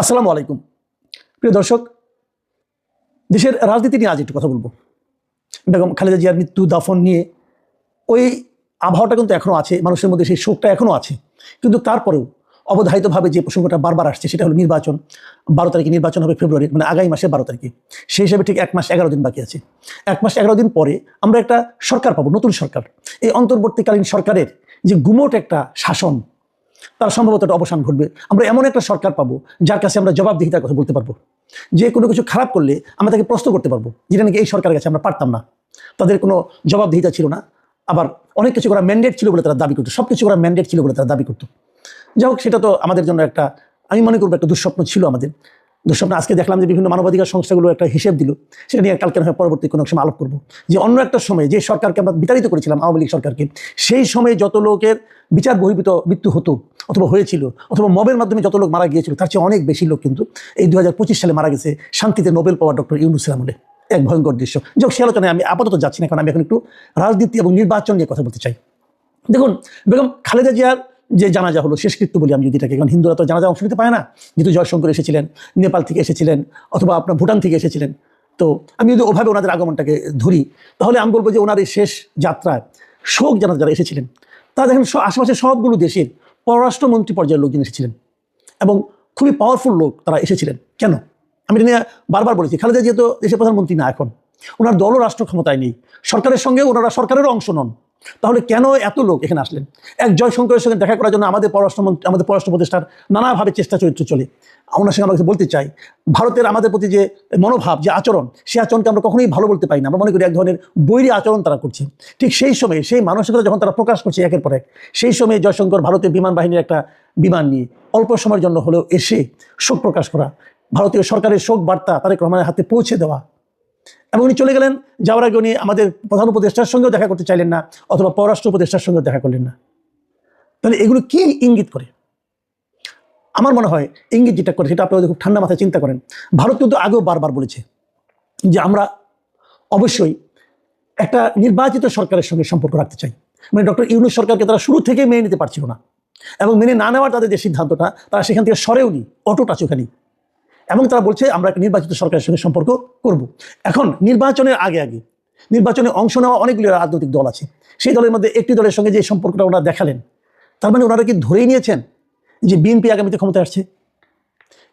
আসসালামু আলাইকুম। প্রিয় দর্শক, দেশের রাজনীতি নিয়ে আজ একটু কথা বলব। বেগম খালেদা জিয়ার মৃত্যু দাফন নিয়ে ওই আবহাওয়াটা কিন্তু এখনও আছে, মানুষের মধ্যে সেই শোকটা এখনও আছে। কিন্তু তারপরেও অবধারিতভাবে যে প্রসঙ্গটা বারবার আসছে, সেটা হলো নির্বাচন। বারো তারিখে নির্বাচন হবে ফেব্রুয়ারি মানে আগামী মাসের বারো তারিখে। সেই হিসাবে ঠিক এক মাস এগারো দিন বাকি আছে। এক মাস এগারো দিন পরে আমরা একটা সরকার পাবো, নতুন সরকার। এই অন্তর্বর্তীকালীন সরকারের যে গুমোট একটা শাসন তার সম্ভবত একটা অবসান ঘটবে। আমরা এমন একটা সরকার পাবো, যার কাছে আমরা জবাবদিহিতার কথা বলতে পারব। যে কোনো কিছু খারাপ করলে আমরা তাকে প্রশ্ন করতে পারব, যেটা নাকি এই সরকারের কাছে আমরা পারতাম না। তাদের কোনো জবাবদিহিতা ছিল না। আবার অনেক কিছু করা ম্যান্ডেট ছিল বলে তারা দাবি করতো সব কিছু করা ম্যান্ডেট ছিল বলে তারা দাবি করতো। যাই হোক, সেটা তো আমাদের জন্য একটা, আমি মনে করব একটা দুঃস্বপ্ন ছিল আমাদের। দুঃস্বপ্ন, আজকে দেখলাম যে বিভিন্ন মানবাধিকার সংস্থাগুলো একটা হিসেব দিল, সেটা নিয়ে কালকে পরবর্তী কোনো সময় আলোপ করব। যে অন্য একটা সময় যে সরকারকে আমরা বিতাড়িত করেছিলাম, আওয়ামী লীগ সরকারকে, সেই সময়ে যত লোকের বিচার বহির্ভূত মৃত্যু হতো, অথবা হয়েছিল, অথবা মবের মাধ্যমে যত লোক মারা গিয়েছিল, তার চেয়ে অনেক বেশি লোক কিন্তু এই দু হাজার পঁচিশ সালে মারা গেছে শান্তিতে নোবেল পাওয়া ডক্টর ইউনুস আমলে এক ভয়ঙ্কর দৃশ্য। যাক সে আলোচনায় আমি আপাতত যাচ্ছি না, কারণ আমি এখন একটু রাজনীতি এবং নির্বাচন নিয়ে কথা বলতে চাই। দেখুন, বেগম খালেদা জিয়ার যে জানাজা হলো, শেষকৃত্য বলি আমি যদি এটাকে, কারণ হিন্দুরা তো জানাজা অংশ নিতে পায় না। যেহেতু জয়শঙ্কর এসেছিলেন, নেপাল থেকে এসেছিলেন, অথবা আপনার ভুটান থেকে এসেছিলেন। তো আমি যদি ওভাবে ওনাদের আগমনটাকে ধরি, তাহলে আমি বলব যে ওনার শেষ যাত্রায় শোক জানাজা যারা এসেছিলেন, তারা দেখেন আশেপাশে সবগুলো দেশের পররাষ্ট্রমন্ত্রী পর্যায়ের লোকজন এসেছিলেন এবং খুবই পাওয়ারফুল লোক তারা এসেছিলেন। কেন? আমি এটা নিয়ে বারবার বলেছি, খালেদা যেহেতু দেশের প্রধানমন্ত্রী না এখন। ওনার দলও রাষ্ট্র ক্ষমতায় নেই। সরকারের সঙ্গে ওনারা সরকারেরও অংশ নন। তাহলে কেন এত লোক এখানে আসলেন? এক জয়শঙ্করের সঙ্গে দেখা করার জন্য আমাদের পররাষ্ট্রমন্ত্রী আমাদের পররাষ্ট্র প্রতিষ্ঠার নানাভাবে চেষ্টা চরিত্র চলে। ওনার সঙ্গে আমরা বলতে চাই। ভারতের আমাদের প্রতি যে মনোভাব, যে আচরণ, সে আচরণকে আমরা কখনোই ভালো বলতে পারি না। আমরা মনে করি এক ধরনের বৈরী আচরণ তারা করছে। ঠিক সেই সময়ে, সেই মানসিকতা যখন তারা প্রকাশ করছে একের পর এক, সেই সময়ে জয়শঙ্কর ভারতের বিমান বাহিনীর একটা বিমান নিয়ে অল্প সময়ের জন্য হলেও এসে শোক প্রকাশ করা, ভারতীয় সরকারের শোক বার্তা তারেক রহমানের হাতে পৌঁছে দেওয়া এবং উনি চলে গেলেন, যাওয়ার আগে উনি আমাদের প্রধান উপদেষ্টার সঙ্গেও দেখা করতে চাইলেন না, অথবা পররাষ্ট্র উপদেষ্টার সঙ্গেও দেখা করলেন না। তাহলে এগুলো কি ইঙ্গিত করে? আমার মনে হয় ইঙ্গিত যেটা করে, সেটা আপনারা খুব ঠান্ডা মাথায় চিন্তা করেন, ভারত কিন্তু আগেও বারবার বলেছে যে আমরা অবশ্যই একটা নির্বাচিত সরকারের সঙ্গে সম্পর্ক রাখতে চাই। মানে ডক্টর ইউনুস সরকারকে তারা শুরু থেকে মেনে নিতে পারছিল না। এবং মেনে না নেওয়ার তাদের যে সিদ্ধান্তটা, তারা সেখান থেকে সরেও নি অটোট আছে ওখানেই। এবং তারা বলছে, আমরা একটা নির্বাচিত সরকারের সঙ্গে সম্পর্ক করব। এখন নির্বাচনের আগে আগে, নির্বাচনে অংশ নেওয়া অনেকগুলি রাজনৈতিক দল আছে। সেই দলের মধ্যে একটি দলের সঙ্গে যে সম্পর্কটা ওনারা দেখালেন, তার মানে ওনারা কি ধরেই নিয়েছেন যে বিএনপি আগামীতে ক্ষমতায় আসছে?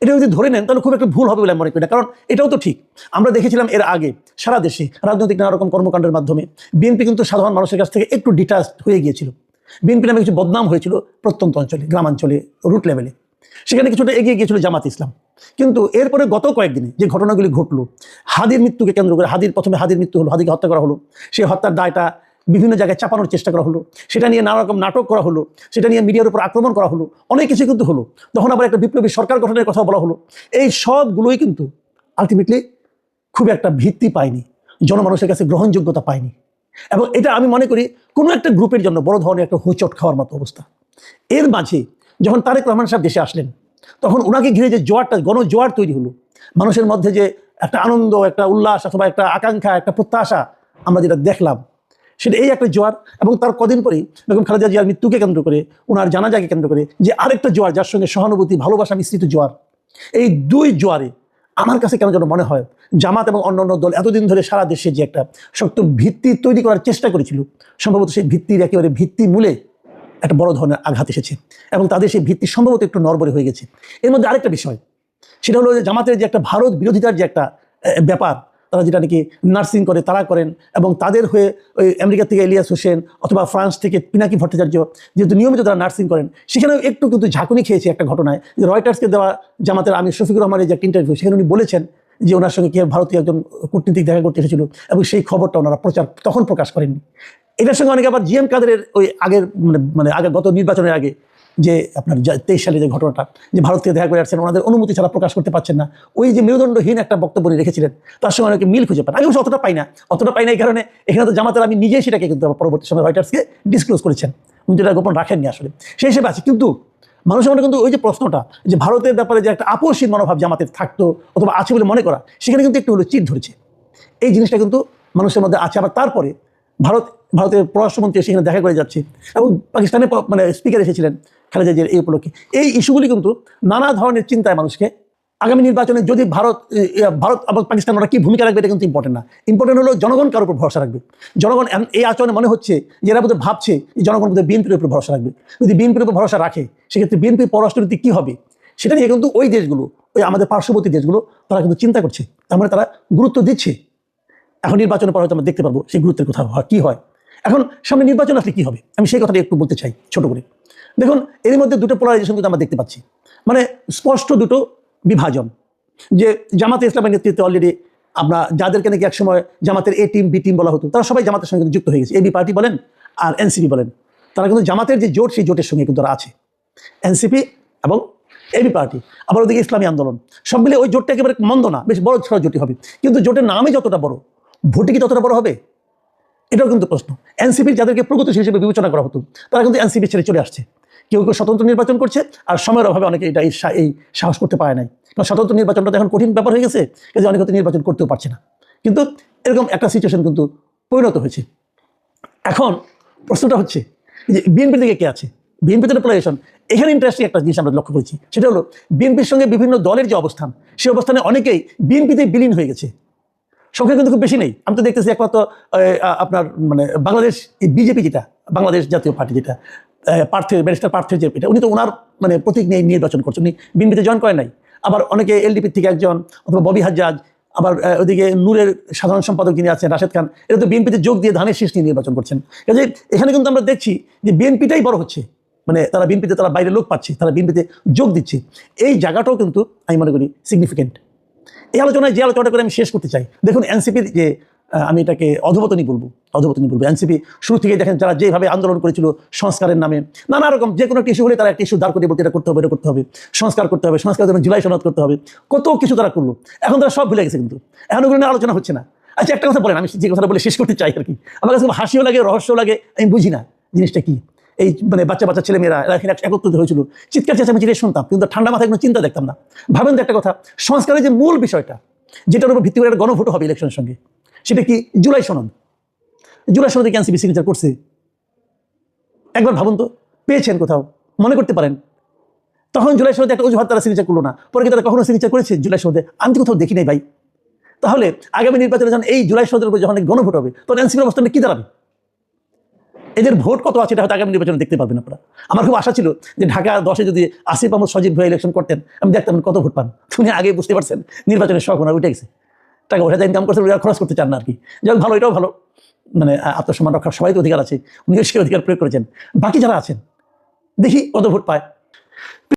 এটা যদি ধরে নেন, তাহলে খুব একটা ভুল হবে বলে মনে করি না, কারণ এটাও তো ঠিক। আমরা দেখেছিলাম এর আগে সারা দেশে রাজনৈতিক নানা রকম কর্মকাণ্ডের মাধ্যমে বিএনপি কিন্তু সাধারণ মানুষের কাছ থেকে একটু ডিটাচ হয়ে গিয়েছিল। বিএনপি নামে কিছু বদনাম হয়েছিল প্রত্যন্ত অঞ্চলে, গ্রামাঞ্চলে, রুট লেভেলে। সেখানে কিছুটা এগিয়ে গিয়েছিল জামাত ইসলাম। কিন্তু এরপরে গত কয়েকদিনে যে ঘটনাগুলি ঘটলো, হাদির মৃত্যুকে কেন্দ্র করে, হাদির প্রথমে হাদির মৃত্যু হলো, হাদিকে হত্যা করা হলো সেই হত্যার দায়টা বিভিন্ন জায়গায় চাপানোর চেষ্টা করা হলো, সেটা নিয়ে নানা রকম নাটক করা হলো, সেটা নিয়ে মিডিয়ার উপর আক্রমণ করা হলো, অনেক কিছু কিন্তু হলো। তখন আবার একটা বিপ্লবী সরকার গঠনের কথা বলা হলো। এই সবগুলোই কিন্তু আলটিমেটলি খুব একটা ভিত্তি পায়নি, জনমানুষের কাছে গ্রহণযোগ্যতা পায়নি। এবং এটা আমি মনে করি কোনো একটা গ্রুপের জন্য বড় ধরনের একটা হোঁচট খাওয়ার মতো অবস্থা। এর মাঝে যখন তারেক রহমান সাহেব দেশে আসলেন, তখন ওনাকে ঘিরে যে জোয়ারটা, গণজোয়ার তৈরি হলো। মানুষের মধ্যে যে একটা আনন্দ, একটা উল্লাস অথবা একটা আকাঙ্ক্ষা, একটা প্রত্যাশা আমরা যেটা দেখলাম, সেটা এই একটা জোয়ার এবং তার কদিন পরেই বেগম খালেদা জিয়ার মৃত্যুকে কেন্দ্র করে ওনার জানাজাকে কেন্দ্র করে যে আরেকটা জোয়ার, যার সঙ্গে সহানুভূতি, ভালোবাসা মিশ্রিত জোয়ার, এই দুই জোয়ারে আমার কাছে কেন যেন মনে হয়, জামাত এবং অন্যান্য দল এতদিন ধরে সারা দেশে যে একটা শক্ত ভিত্তি তৈরি করার চেষ্টা করেছিল, সম্ভবত সেই ভিত্তির একেবারে ভিত্তি মূলে একটা বড় ধরনের আঘাত এসেছে। এবং তাদের সেই ভিত্তি সম্ভবত একটু নরবরে হয়ে গেছে। এর মধ্যে আরেকটা বিষয়, সেটা হলো যে জামাতের যে একটা ভারত বিরোধিতার যে একটা ব্যাপার, তারা যেটা নাকি নার্সিং করে, তারা করেন এবং তাদের হয়ে ওই আমেরিকা থেকে এলিয়াস হোসেন অথবা ফ্রান্স থেকে পিনাকি ভট্টাচার্য যেহেতু নিয়মিত তারা নার্সিং করেন, সেখানেও একটু কিন্তু ঝাঁকুনি খেয়েছে একটা ঘটনায় যে রয়টার্সকে দেওয়া জামাতের আমির শফিকুর রহমানের যে একটা ইন্টারভিউ সেখানে উনি বলেছেন যে ওনার সঙ্গে কে ভারতীয় একজন কূটনীতিক দেখা করতে এসেছিল এবং সেই খবরটা ওনারা প্রচার তখন প্রকাশ করেননি। এটার সঙ্গে অনেকে আবার জিএম কাদেরের ওই আগের মানে মানে আগে গত নির্বাচনের আগে যে আপনার তেইশ সালে যে ঘটনাটা, যে ভারত থেকে দেখা করে আসছেন, ওনাদের অনুমতি ছাড়া প্রকাশ করতে পারছেন না। ওই যে মেরুদণ্ডহীন একটা বক্তব্য রেখেছিলেন, তার সঙ্গে অনেকে মিল খুঁজে পান। আমি অতটা পাই না। অতটা পাই না এই কারণে এখানে তো জামাতের আমি নিজেই সেটাকে কিন্তু পরবর্তী সময় রয়টার্সকে ডিসক্লোজ করেছেন। উনি যেটা গোপন রাখেননি আসলে। সেই হিসেবে আছে। কিন্তু মানুষের মনে কিন্তু ওই যে প্রশ্নটা, যে ভারতের ব্যাপারে যে একটা আপোষহীন মনোভাব জামাতের থাকতো অথবা আছে বলে মনে করা, সেখানে কিন্তু একটু হলো চিট ধরেছে। এই জিনিসটা কিন্তু মানুষের মধ্যে আছে। আবার তারপরে ভারত, ভারতের পররাষ্ট্রমন্ত্রী সেখানে দেখা করে যাচ্ছে এবং পাকিস্তানের মানে স্পিকার এসেছিলেন খালেদা জিয়ার এই উপলক্ষে। এই ইস্যুগুলি কিন্তু নানা ধরনের চিন্তায় মানুষকে আগামী নির্বাচনে যদি ভারত ভারত এবং পাকিস্তান ওরা কি ভূমিকা রাখবে এটা কিন্তু ইম্পর্টেন্ট না। ইম্পর্টেন্ট হলো জনগণ কার উপর ভরসা রাখবে। জনগণ এই আচরণে মনে হচ্ছে যে এরা বোধহয় ভাবছে যে জনগণ বোধহয় বিএনপির উপর ভরসা রাখবে। যদি বিএনপির উপর ভরসা রাখে, সেক্ষেত্রে বিএনপির পররাষ্ট্রনীতি কী হবে? সেটা নিয়ে কিন্তু ওই দেশগুলো, ওই আমাদের পার্শ্ববর্তী দেশগুলো তারা কিন্তু চিন্তা করছে। তার মানে তারা গুরুত্ব দিচ্ছে। এখন নির্বাচনের পর হয়তো আমরা দেখতে পারব সেই গুরুত্বের কথা কী হয়। এখন সামনে নির্বাচন আসলে কি হবে? আমি সেই কথাটা একটু বলতে চাই, ছোট করে। দেখুন এর মধ্যে দুটো পোলারাইজেশন কিন্তু আমরা দেখতে পাচ্ছি। মানে স্পষ্ট দুটো বিভাজন, যে জামাতে ইসলামের নেতৃত্বে অলরেডি আমরা যাদেরকে নাকি একসময় জামাতের এ টিম বি টিম বলা হতো, তারা সবাই জামাতের সঙ্গে যুক্ত হয়ে গেছে। এবি পার্টি বলেন আর এনসিপি বলেন, তারা কিন্তু জামাতের যে জোট, সেই জোটের সঙ্গে কিন্তু তারা আছে। এনসিপি এবং এবি পার্টি আবার ওদিকে ইসলামী আন্দোলন। সব মিলে ওই জোটটা একেবারে মন্দ না, বেশ বড় ছড়া জোটই হবে। কিন্তু জোটের নামই যতটা বড় ভোটে কি ততটা বড় হবে? এটাও কিন্তু প্রশ্ন। এনসিপির যাদেরকে প্রগতিশীল হিসেবে বিবেচনা করা হতো, তারা কিন্তু এনসিপি ছেড়ে চলে আসছে। কেউ কেউ স্বতন্ত্র নির্বাচন করছে আর সময়ের অভাবে অনেকে এটা এই সাহস করতে পারে নাই। কারণ স্বতন্ত্র নির্বাচনটা এখন কঠিন ব্যাপার হয়ে গেছে যে অনেকে নির্বাচন করতেও পারছে না। কিন্তু এরকম একটা সিচুয়েশন কিন্তু পরিণত হয়েছে। এখন প্রশ্নটা হচ্ছে যে বিএনপির দিকে কে আছে? বিএনপিতে পপুলেশন এখানে ইন্টারেস্টিং একটা জিনিস আমরা লক্ষ্য করেছি, সেটা হলো, বিএনপির সঙ্গে বিভিন্ন দলের যে অবস্থান সেই অবস্থানে অনেকেই বিএনপিতে বিলীন হয়ে গেছে। সংখ্যা কিন্তু খুব বেশি নেই। আমি তো দেখতেছি একমাত্র আপনার মানে বাংলাদেশ বিজেপি যেটা, বাংলাদেশ জাতীয় পার্টি যেটা পার্থের, ব্যারিস্টার পার্থের যে এটা, উনি তো ওনার মানে প্রতীক নিয়ে নির্বাচন করছেন উনি বিএনপিতে জয়েন করেন নাই। আবার অনেকে এলডিপির থেকে একজন, অথবা ববি হাজ্জাজ, আবার ওদিকে নূরের সাধারণ সম্পাদক যিনি আছেন, রাশেদ খান এটা তো বিএনপিতে যোগ দিয়ে ধানের শীষ নিয়ে নির্বাচন করছেন। কাজে এখানে কিন্তু আমরা দেখছি যে বিএনপিটাই বড় হচ্ছে। মানে তারা বিএনপিতে, তারা বাইরে লোক পাচ্ছে, তারা বিএনপিতে যোগ দিচ্ছে। এই জায়গাটাও কিন্তু আমি মনে করি সিগনিফিকেন্ট এই আলোচনায় যে আলোচনাটা করে আমি শেষ করতে চাই, দেখুন এনসিপির যে আমি এটাকে অধবতনী বলব অধবতনী বলব। এনসিপি শুরু থেকে দেখেন যারা যেভাবে আন্দোলন করেছিল সংস্কারের নামে, নানা রকম যে কোনো একটা ইস্যু হলে তারা একটা ইস্যু দাঁড় করে বলতে এটা করতে হবে, এটা করতে হবে, সংস্কার করতে হবে, সংস্কার জন্য জুলাই সনদ করতে হবে, কত কিছু তারা করল। এখন তারা সব ভুলে গেছে কিন্তু। এখন ওগুলো নিয়ে আলোচনা হচ্ছে না। আচ্ছা একটা কথা বলেন, আমি যে কথাটা বলে শেষ করতে চাই আর কি। আমার কাছে হাসিও লাগে রহস্য লাগে, আমি বুঝি না জিনিসটা কি। এই মানে বাচ্চা বাচ্চা ছেলেমেয়েরা, এরা একত্রিত হয়েছিল। চিৎকার চেঁচামেচি এটা শুনতাম, কিন্তু ঠান্ডা মাথায় কোনো চিন্তা দেখতাম না। ভাবেন তো একটা কথা, সংস্কারের যে মূল বিষয়টা, যেটার উপর ভিত্তি করে একটা গণভোট হবে ইলেকশনের সঙ্গে, সেটা কি জুলাই সনদ? জুলাই সনদে কি এনসিপি সিগনেচার করছে? একবার ভাবুন তো, পেয়েছেন কোথাও? মনে করতে পারেন। তখন জুলাই সনদে একটা অজুহাত তারা সিগনেচার করল না। পরে কি তারা কখনো সিগনেচার করেছে জুলাই সনদে? আমি তো কোথাও দেখি নাই ভাই। তাহলে আগামী নির্বাচনে যখন এই জুলাই সনদের উপর যখন গণভোট হবে, তখন এনসিপির অবস্থানটা কি দাঁড়াবে? এদের ভোট কত আছে এটা হয়তো আগামী নির্বাচনে দেখতে পাবেন আপনারা। আমার খুব আশা ছিল যে ঢাকা দশে যদি আসিফ আহমদ সজীব ভাই ইলেকশন করতেন, আমি দেখতাম কত ভোট পান। উনি আগে বুঝতে পারছেন, নির্বাচনের শখ ওনার উঠে গেছে। টাকা পয়সা ইনকাম করছেন ওরা খরচ করতে চান না আর কি যাই ভালো, এটাও ভালো। মানে আত্মসম্মান রক্ষার সবাই তো অধিকার আছে, উনিও সেই অধিকার প্রয়োগ করেছেন। বাকি যারা আছেন, দেখি কত ভোট পায়।